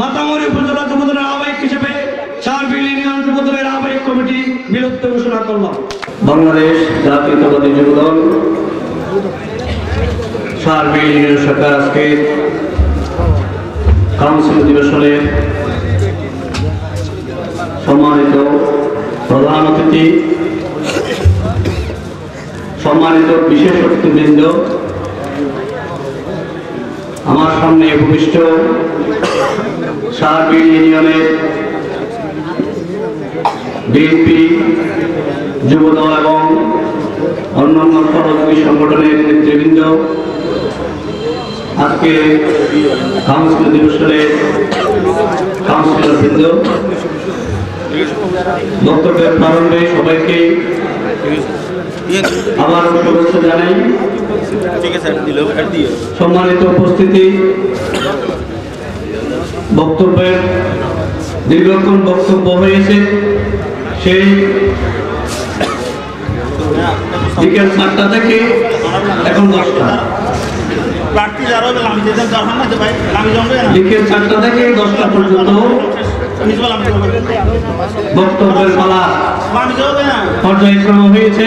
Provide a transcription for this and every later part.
মাতামরি উপজেলা যুবদলের আহ্বায়ক হিসেবে কমিটি ঘোষণা বাংলাদেশ কাউন্সিল সম্মানিত প্রধান অতিথি, সম্মানিত বিশেষ অতিথিবৃন্দ, আমার সামনে উপবিষ্ট সার্বিল ইউনিয়নের বিএনপি যুবদল এবং অন্যান্য সহযোগী সংগঠনের নেতৃবৃন্দ আজকে কাউন্সিল দিবসের কাউন্সিলর বৃন্দ বক্তব্যের প্রারম্ভে সবাইকে আবার শুভেচ্ছা জানাই। সম্মানিত উপস্থিতি বক্তব্যের দীর্ঘক্ষণ বক্তব্য হয়েছে। সেই বিকেল সাতটা থেকে এখন দশটা। বিকেল চারটা থেকে দশটা পর্যন্ত বক্তব্যের পালা পর্যায়ক্রম হয়েছে।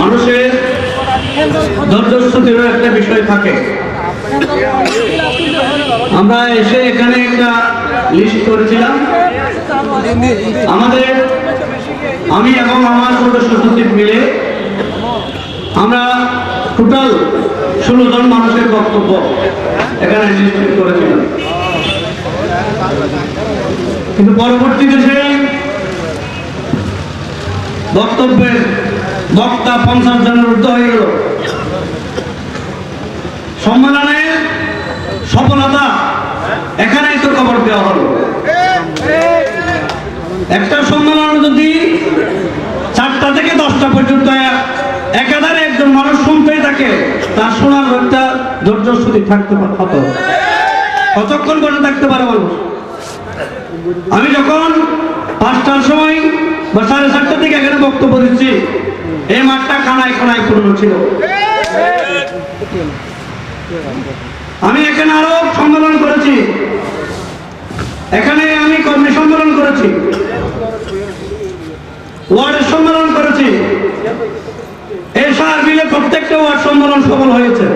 মানুষের ধৈর্যস্থিতিরও একটা বিষয় থাকে। আমরা এসে এখানে একটা লিস্ট করেছিলাম। আমাদের, আমি এবং আমার সদস্য সচিব মিলে আমরা টোটাল ষোলো জন মানুষের বক্তব্য এখানে লিস্ট করেছিলাম। কিন্তু পরবর্তীতে সেই বক্তব্যের বক্তা পঞ্চাশ জনের ঊর্ধ্ব হয়ে গেল। সম্মেলনের সফলতা এখানেই তো খবর দেওয়া হলো। একটা সম্মেলন যদি চারটা থেকে দশটা পর্যন্ত এক- একাধারে একজন মানুষ শুনতেই থাকে, তার শোনার একটা ধৈর্য শুধু থাকতে হতো কতক্ষণ বসে থাকতে পারে মানুষ আমি যখন পাঁচটার সময় বা সাড়ে সাতটার থেকে এখানে বক্তব্য দিচ্ছি এই মাঠটা খানায় খানায় পূর্ণ ছিল। আমি এখানে আরও সম্মেলন করেছি। এখানে আমি কর্মী সম্মেলন করেছি। ওয়ার্ডের সম্মেলন করেছি। এই সার মিলে প্রত্যেকটা ওয়ার্ড সম্মেলন সফল হয়েছে।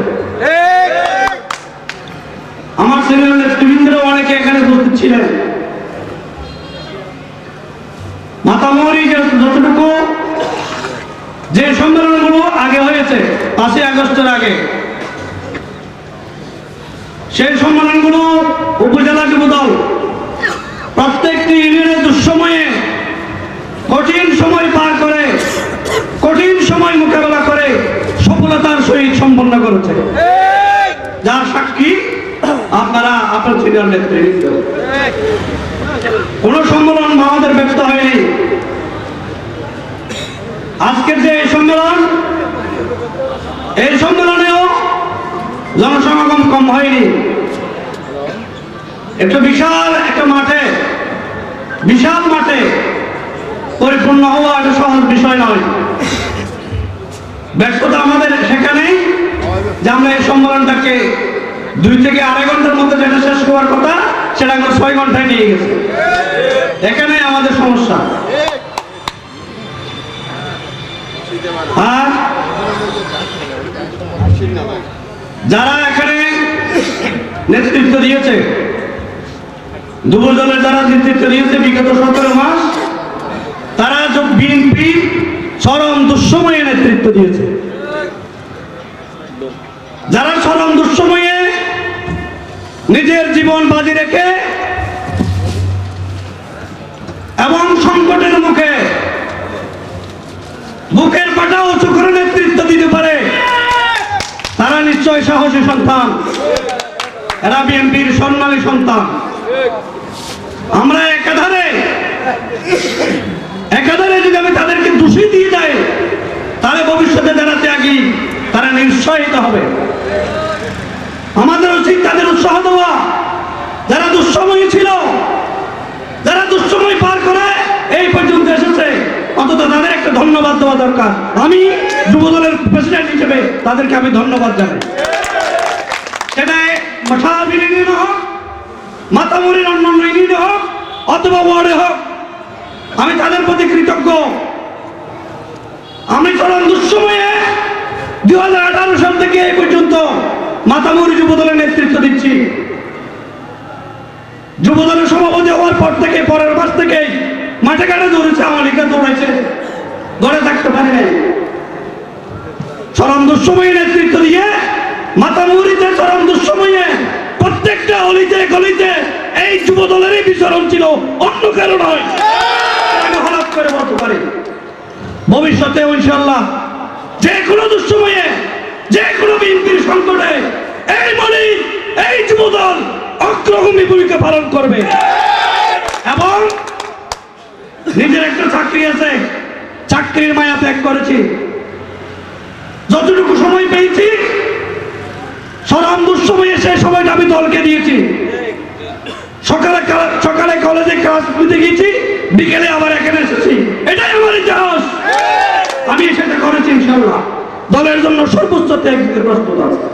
আমার সিনিয়র নেতৃবৃন্দরা অনেকে এখানে উপস্থিত ছিলেন। মাতামহরি যে যতটুকু যে সম্মেলনগুলো আগে হয়েছে, পাঁচই আগস্টের আগে, সেই সম্মেলনগুলো উপজেলা যুবদল প্রত্যেকটি ইউনিয়নের দুঃসময়ে কঠিন সময় পার করে, কঠিন সময় মোকাবেলা করে সফলতার সহিত সম্পন্ন করেছে। যার সাক্ষী আপনারা, আপনার সিনিয়র নেতৃবৃন্দ। কোন সম্মেলন আমাদের ব্যক্ত হয়নি। আজকের যে এই সম্মেলন, এই সম্মেলনেও জনসমাগম কম হয়নি। একটা বিশাল একটা মাঠে, বিশাল মাঠে পরিপূর্ণ হওয়া একটা সহজ বিষয় নয়। ব্যস্ততা আমাদের সেখানেই যে আমরা এই সম্মেলনটাকে দুই থেকে আড়াই ঘণ্টার মধ্যে যেটা শেষ হওয়ার কথা, সেটা আমরা ছয় ঘন্টায় নিয়ে গেছে। এখানে আমাদের সমস্যা। যারা এখানে নেতৃত্ব দিয়েছে যুব যারা নেতৃত্ব দিয়েছে বিগত সতেরো মাস, তারা বিএনপি চরম দুঃসময়ে নেতৃত্ব দিয়েছে। যারা চরম দুঃসময়ে নিজের জীবন বাজি রেখে এবং সংকটের মুখে বুকের পাটা উঁচু করে নেতৃত্ব দিতে পারে। তারা নিশ্চয় সাহসী সন্তান। এরা বিএনপির সম্মানী সন্তান। আমরা একাধারে একাধারে যদি আমি তাদেরকে দোষী দিয়ে যাই, তাহলে ভবিষ্যতে যারা ত্যাগী, তারা নিরুৎসাহিত হবে। আমাদের উচিত তাদের উৎসাহ দেওয়া। যারা দুঃসময় ছিল, যারা দুঃসময় পার করে এই পর্যন্ত এসেছে অন্তত তাদের একটা ধন্যবাদ দেওয়া দরকার। আমি যুবদলের প্রেসিডেন্ট হিসেবে তাদেরকে আমি ধন্যবাদ জানাই। সেটা মাসাবির ইউনিয়ন হোক, মাতামুরির অন্যান্য হোক, অথবা ওয়ার্ডে হোক, আমি তাদের প্রতি কৃতজ্ঞ। আমি দুঃসময়ে দুই হাজার আঠারো সাল থেকে এই পর্যন্ত মাতামুরি যুবদলের নেতৃত্ব দিচ্ছি। যুবদলের সভাপতি হওয়ার পর থেকে, পরের মাস থেকে মাঠে ঘাটে দৌড়েছে, আমার লিখে দৌড়াইছে। পারি নাই। চরম দুঃসময়ে নেতৃত্ব দিয়ে মাতামুরিতে চরম দুঃসময়ে প্রত্যেকটা অলিতে গলিতে এই যুব দলেরই বিচরণ ছিল, অন্য হঠাৎ করে বলতে পারি, ভবিষ্যতে ইনশাল্লাহ যে কোনো দুঃসময়ে, যে কোনো বিএনপির সংকটে এই মালিক, এই যুব দল অগ্রগামী ভূমিকা পালন করবে। এবং নিজের একটা চাকরি আছে চাকরির মায়া ত্যাগ করেছি। যতটুকু সময় পেয়েছি সরাম দুঃসময়ে সে সময়টা আমি দলকে দিয়েছি। সকালে সকালে কলেজে ক্লাস নিতে গিয়েছি, বিকেলে আবার এখানে এসেছি। এটাই আমার ইতিহাস। আমি সেটা করেছি ইনশাল্লাহ দলের জন্য সর্বোচ্চ ত্যাগ প্রস্তুত আছি।